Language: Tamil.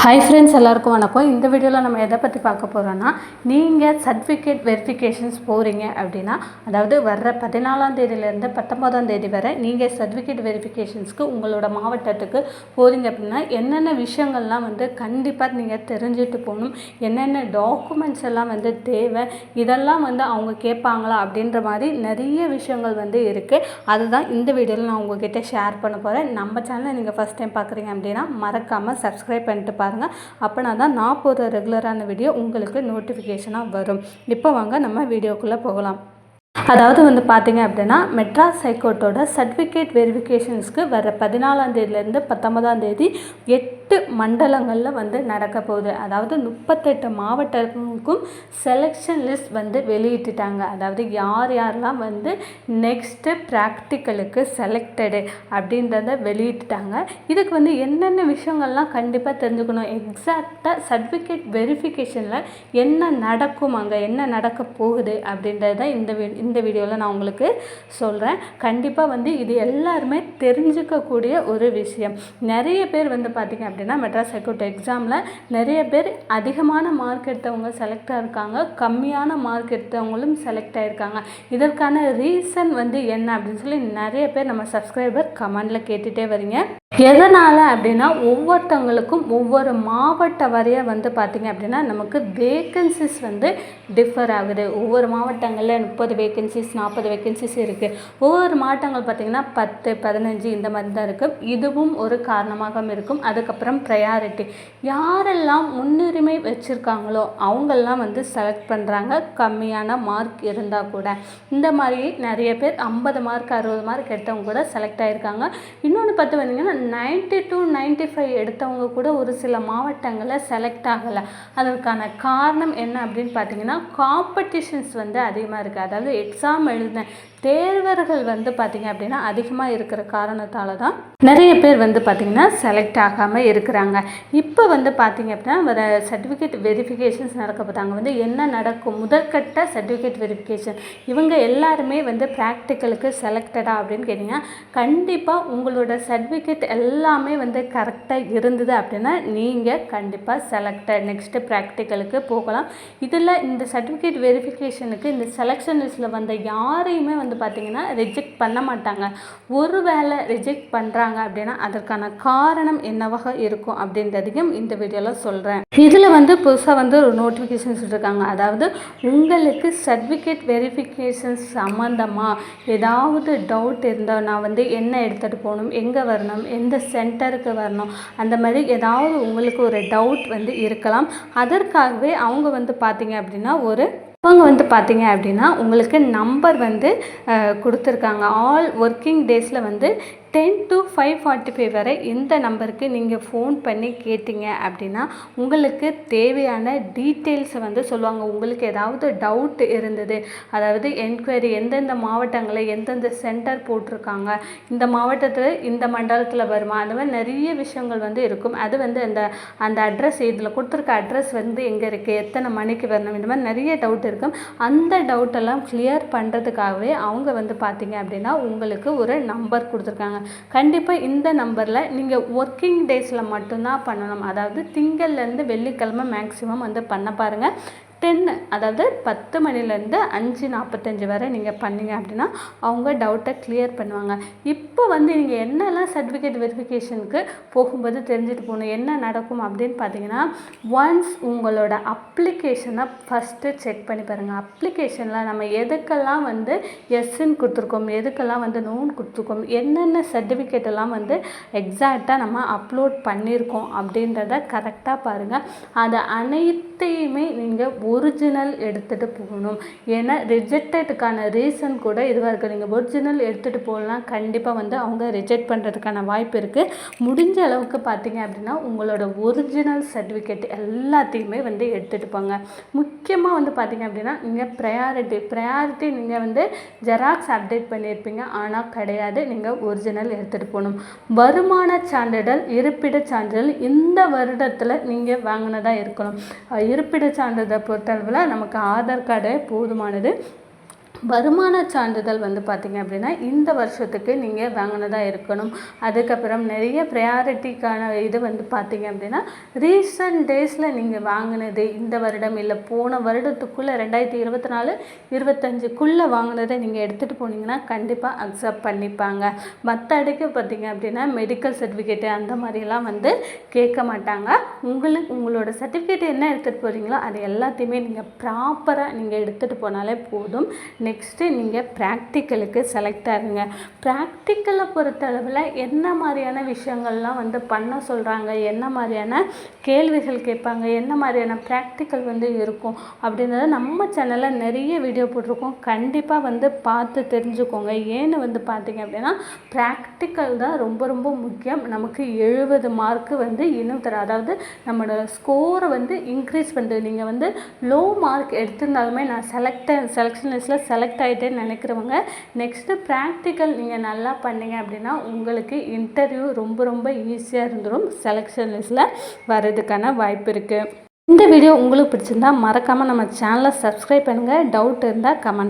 ஹாய் ஃப்ரெண்ட்ஸ் எல்லாருக்கும் வணக்கம். இந்த வீடியோவில் நம்ம எதை பற்றி பார்க்க போகிறோன்னா நீங்கள் சர்டிஃபிகேட் வெரிஃபிகேஷன்ஸ் போகிறீங்க அப்படின்னா அதாவது வர்ற பதினாலாம் தேதியிலேருந்து பத்தொம்போதாம் தேதி வரை நீங்கள் சர்டிஃபிகேட் வெரிஃபிகேஷன்ஸ்க்கு உங்களோட மாவட்டத்துக்கு போகிறீங்க அப்படின்னா என்னென்ன விஷயங்கள்லாம் வந்து கண்டிப்பாக நீங்கள் தெரிஞ்சுட்டு போகணும் என்னென்ன டாக்குமெண்ட்ஸ் எல்லாம் வந்து தேவை இதெல்லாம் வந்து அவங்க கேட்பாங்களா அப்படின்ற மாதிரி நிறைய விஷயங்கள் வந்து இருக்குது அதுதான் இந்த வீடியோவில் நான் உங்ககிட்ட ஷேர் பண்ண போகிறேன் நம்ம சேனலை நீங்கள் ஃபஸ்ட் டைம் பார்க்குறீங்க அப்படின்னா மறக்காமல் சப்ஸ்கிரைப் பண்ணிட்டு பாருங்கள் அப்போனா தான் நான் போகிற ரெகுலரான வீடியோ உங்களுக்கு நோட்டிஃபிகேஷனாக வரும். இப்போ வாங்க நம்ம வீடியோக்குள்ளே போகலாம். அதாவது வந்து பார்த்தீங்க அப்படின்னா மெட்ராஸ் ஹைகோர்ட்டோட சர்டிஃபிகேட் வெரிஃபிகேஷன்ஸ்க்கு வர பதினாலாம் தேதியிலேருந்து பத்தொன்பதாம் தேதி எட்டு மண்டலங்களில் வந்து நடக்க போகுது. அதாவது முப்பத்தெட்டு மாவட்டங்களுக்கும் செலெக்ஷன் லிஸ்ட் வந்து வெளியிட்டுட்டாங்க. அதாவது யார் யாரெல்லாம் வந்து நெக்ஸ்ட்டு ப்ராக்டிக்கலுக்கு செலக்டடு அப்படின்றத வெளியிட்டுட்டாங்க. இதுக்கு வந்து என்னென்ன விஷயங்கள்லாம் கண்டிப்பாக தெரிஞ்சுக்கணும்? எக்ஸாக்டாக சர்டிஃபிகேட் வெரிஃபிகேஷனில் என்ன நடக்கும்? அங்கே என்ன நடக்க போகுது? அப்படின்றத இந்த வீ இந்த வீடியோவில் நான் உங்களுக்கு சொல்கிறேன் கண்டிப்பாக வந்து இது எல்லாருமே தெரிஞ்சுக்கக்கூடிய ஒரு விஷயம். நிறைய பேர் வந்து பார்த்திங்க அப்படின்னா மெட்ராஸ் ஹைகோர்ட் எக்ஸாமில் நிறைய பேர் அதிகமான மார்க் எடுத்தவங்க செலக்ட் ஆகிருக்காங்க கம்மியான மார்க் எடுத்தவங்களும் செலக்ட் ஆகிருக்காங்க இதற்கான ரீசன் வந்து என்ன அப்படின்னு சொல்லி நிறைய பேர் நம்ம சப்ஸ்கிரைபர் கமெண்டில் கேட்டுகிட்டே வரீங்க எதனால் அப்படின்னா ஒவ்வொருத்தவங்களுக்கும் ஒவ்வொரு மாவட்ட வரைய வந்து பார்த்திங்க அப்படின்னா நமக்கு வேக்கன்சிஸ் வந்து டிஃபர் ஆகுது. ஒவ்வொரு மாவட்டங்களில் முப்பது வேக்கன்சிஸ் நாற்பது வேக்கன்சிஸ் இருக்குது ஒவ்வொரு மாவட்டங்கள் பார்த்திங்கன்னா பத்து பதினஞ்சு இந்த மாதிரி தான் இருக்குது இதுவும் ஒரு காரணமாக இருக்கும். அதுக்கப்புறம் ப்ரையாரிட்டி யாரெல்லாம் முன்னுரிமை வச்சுருக்காங்களோ அவங்கெல்லாம் வந்து செலக்ட் பண்ணுறாங்க கம்மியான மார்க் இருந்தால் கூட. இந்த மாதிரி நிறைய பேர் ஐம்பது மார்க் அறுபது மார்க் எடுத்தவங்க கூட செலக்ட் ஆகிருக்காங்க இன்னொன்று பார்த்து வந்தீங்கன்னா நைன்ட்டி டு நைன்ட்டி ஃபைவ் எடுத்தவங்க கூட ஒரு சில மாவட்டங்களில் செலக்ட் ஆகலை. அதற்கான காரணம் என்ன அப்படின்னு பார்த்தீங்கன்னா காம்படிஷன்ஸ் வந்து அதிகமாக இருக்குது அதாவது எக்ஸாம் எழுதின தேர்வர்கள் வந்து பார்த்திங்க அப்படின்னா அதிகமாக இருக்கிற காரணத்தால் தான் நிறைய பேர் வந்து பார்த்திங்கன்னா செலக்ட் ஆகாமல் இருக்கிறாங்க. இப்போ வந்து பார்த்திங்க அப்படின்னா வர சர்டிஃபிகேட் வெரிஃபிகேஷன்ஸ் நடக்க போதாங்க வந்து என்ன நடக்கும்? முதற்கட்ட சர்டிஃபிகேட் வெரிஃபிகேஷன் இவங்க எல்லாருமே வந்து ப்ராக்டிக்கலுக்கு செலக்டடா அப்படின்னு கேட்டிங்கன்னா கண்டிப்பாக உங்களோட சர்டிஃபிகேட் எல்லாமே வந்து கரெக்டாக இருந்தது அப்படின்னா நீங்கள் கண்டிப்பாக செலக்டட் நெக்ஸ்ட்டு ப்ராக்டிக்கலுக்கு போகலாம். இதில் இந்த சர்டிஃபிகேட் வெரிஃபிகேஷனுக்கு இந்த செலெக்ஷன் லிஸ்ட்டில் வந்த யாரையுமே வந்து பார்த்திங்கன்னா ரிஜெக்ட் பண்ண மாட்டாங்க. ஒரு வேளை ரிஜெக்ட் பண்ணுறாங்க அப்படின்னா அதற்கான காரணம் என்னவாக இருக்கும் அப்படின்றதையும் இந்த வீடியோவில் சொல்கிறேன் இதில் வந்து புதுசாக வந்து ஒரு நோட்டிஃபிகேஷன்ஸ் இருக்காங்க அதாவது உங்களுக்கு சர்டிஃபிகேட் வெரிஃபிகேஷன்ஸ் சம்மந்தமாக ஏதாவது டவுட் இருந்தால் நான் வந்து என்ன எடுத்துகிட்டு போகணும் எங்கே வரணும் எந்த சென்டருக்கு வரணும் அந்த மாதிரி ஏதாவது உங்களுக்கு ஒரு டவுட் வந்து இருக்கலாம். அதற்காகவே அவங்க வந்து பார்த்தீங்க அப்படின்னா ஒரு அவங்க வந்து பார்த்தீங்க அப்படின்னா உங்களுக்கு நம்பர் வந்து கொடுத்துருக்காங்க. ஆல் ஒர்க்கிங் டேஸில் வந்து ten to five forty five வரை இந்த நம்பருக்கு நீங்கள் ஃபோன் பண்ணி கேட்டிங்க அப்படின்னா உங்களுக்கு தேவையான டீட்டெயில்ஸை வந்து சொல்லுவாங்க. உங்களுக்கு ஏதாவது டவுட் இருந்தது அதாவது என்கொயரி எந்தெந்த மாவட்டங்களில் எந்தெந்த சென்டர் போட்டிருக்காங்க இந்த மாவட்டத்தில் இந்த மண்டலத்தில் வருமா அந்த மாதிரி நிறைய விஷயங்கள் வந்து இருக்கும். அது வந்து அந்த அந்த அட்ரஸ் இதில் கொடுத்துருக்க அட்ரஸ் வந்து எங்கே இருக்குது எத்தனை மணிக்கு வரணும் இந்த மாதிரி நிறைய டவுட் இருக்கும். அந்த டவுட்டெல்லாம் கிளியர் பண்ணுறதுக்காகவே அவங்க வந்து பார்த்திங்க அப்படின்னா உங்களுக்கு ஒரு நம்பர் கொடுத்துருக்காங்க. கண்டிப்பாக இந்த நம்பரில் நீங்கள் ஒர்க்கிங் டேஸில் மட்டும்தான் பண்ணணும். அதாவது திங்கள்லேருந்து வெள்ளிக்கிழமை மேக்ஸிமம் வந்து பண்ண பாருங்கள் டென்னு அதாவது பத்து மணிலேருந்து அஞ்சு நாற்பத்தஞ்சு வரை நீங்கள் பண்ணீங்க அப்படின்னா அவங்க டவுட்டை கிளியர் பண்ணுவாங்க. இப்போ வந்து நீங்கள் என்னெல்லாம் சர்டிஃபிகேட் வெரிஃபிகேஷனுக்கு போகும்போது தெரிஞ்சுட்டு போகணும் என்ன நடக்கும் அப்படின்னு பார்த்தீங்கன்னா ஒன்ஸ் உங்களோட அப்ளிகேஷனை ஃபஸ்ட்டு செக் பண்ணி பாருங்கள் அப்ளிகேஷனில் நம்ம எதுக்கெல்லாம் வந்து எஸ்ன்னு கொடுத்துருக்கோம் எதுக்கெல்லாம் வந்து நோன் கொடுத்துருக்கோம் என்னென்ன சர்டிஃபிகேட் எல்லாம் வந்து எக்ஸாக்டாக நம்ம அப்லோட் பண்ணியிருக்கோம் அப்படின்றத கரெக்டாக பாருங்கள் அதை அனைத்தையுமே நீங்கள் ஒரிஜினல் எடுத்துகிட்டு போகணும். ஏன்னா ரிஜெக்டடுக்கான ரீசன் கூட இதுவாக இருக்குது நீங்கள் ஒரிஜினல் எடுத்துகிட்டு போகலாம் கண்டிப்பாக வந்து அவங்க ரிஜெக்ட் பண்ணுறதுக்கான வாய்ப்பு இருக்குது முடிஞ்ச அளவுக்கு பார்த்தீங்க அப்படின்னா உங்களோட ஒரிஜினல் சர்டிஃபிகேட் எல்லாத்தையுமே வந்து எடுத்துகிட்டு போங்க. முக்கியமாக வந்து பார்த்தீங்க அப்படின்னா நீங்கள் ப்ரையாரிட்டி ப்ரையாரிட்டி நீங்கள் வந்து ஜெராக்ஸ் அப்டேட் பண்ணியிருப்பீங்க. ஆனால் கிடையாது. நீங்கள் ஒரிஜினல் எடுத்துகிட்டு போகணும். வருமான சான்றிதழ் இருப்பிடச் சான்றிதழ் இந்த வருடத்தில் நீங்கள் வாங்கினதாக இருக்கணும். இருப்பிட சான்றிதழ் சான்றிதழ் பொறுத்தளவில் நமக்கு ஆதார் கார்டு போதுமானது. வருமான சான்றிதழ் வந்து பார்த்திங்க அப்படின்னா இந்த வருஷத்துக்கு நீங்கள் வாங்கினதாக இருக்கணும். அதுக்கப்புறம் நிறைய ப்ரையாரிட்டிக்கான இது வந்து பார்த்திங்க அப்படின்னா ரீசன்ட் டேஸில் நீங்கள் வாங்கினது இந்த வருடம் இல்லை போன வருடத்துக்குள்ளே ரெண்டாயிரத்தி இருபத்தி நாலு இருபத்தஞ்சுக்குள்ளே வாங்கினதை நீங்கள் எடுத்துகிட்டு போனீங்கன்னா கண்டிப்பாக அக்செப்ட் பண்ணிப்பாங்க. மற்ற அடிக்கு பார்த்திங்க அப்படின்னா மெடிக்கல் சர்டிஃபிகேட்டு அந்த மாதிரிலாம் வந்து கேட்க மாட்டாங்க. உங்களுக்கு உங்களோட சர்டிஃபிகேட் என்ன எடுத்துகிட்டு போகிறீங்களோ அது எல்லாத்தையுமே நீங்கள் ப்ராப்பராக நீங்கள் எடுத்துகிட்டு போனாலே போதும். நெக்ஸ்ட்டு நீங்கள் ப்ராக்டிக்கலுக்கு செலக்ட் ஆகுங்க. ப்ராக்டிக்கலை பொறுத்தளவில் என்ன மாதிரியான விஷயங்கள்லாம் வந்து பண்ண சொல்கிறாங்க? என்ன மாதிரியான கேள்விகள் கேட்பாங்க? என்ன மாதிரியான ப்ராக்டிக்கல் வந்து இருக்கும்? அப்படின்றத நம்ம சேனலில் நிறைய வீடியோ போட்டிருக்கோம். கண்டிப்பாக வந்து பார்த்து தெரிஞ்சுக்கோங்க. ஏன்னு வந்து பார்த்தீங்க அப்படின்னா ப்ராக்டிக்கல் தான் ரொம்ப ரொம்ப முக்கியம். நமக்கு எழுபது மார்க்கு வந்து இன்னும் தர அதாவது நம்மளோட ஸ்கோரை வந்து இன்க்ரீஸ் பண்ணுறது நீங்கள் வந்து லோ மார்க் எடுத்திருந்தாலுமே நான் செலக்ட் செலெக்ஷன் லிஸ்ட்டில் செலக்ட் ஆகிட்டேன்னு நினைக்கிறவங்க நெக்ஸ்ட்டு ப்ராக்டிக்கல் நீங்கள் நல்லா பண்ணீங்க அப்படின்னா உங்களுக்கு இன்டர்வியூ ரொம்ப ரொம்ப ஈஸியாக இருந்துடும் செலெக்ஷன் லிஸ்ட்டில் வர்றதுக்கான வாய்ப்பு இருக்குது இந்த வீடியோ உங்களுக்கு பிடிச்சிருந்தா மறக்காமல் நம்ம சேனலை சப்ஸ்கிரைப் பண்ணுங்கள் டவுட் இருந்தால் கமெண்ட்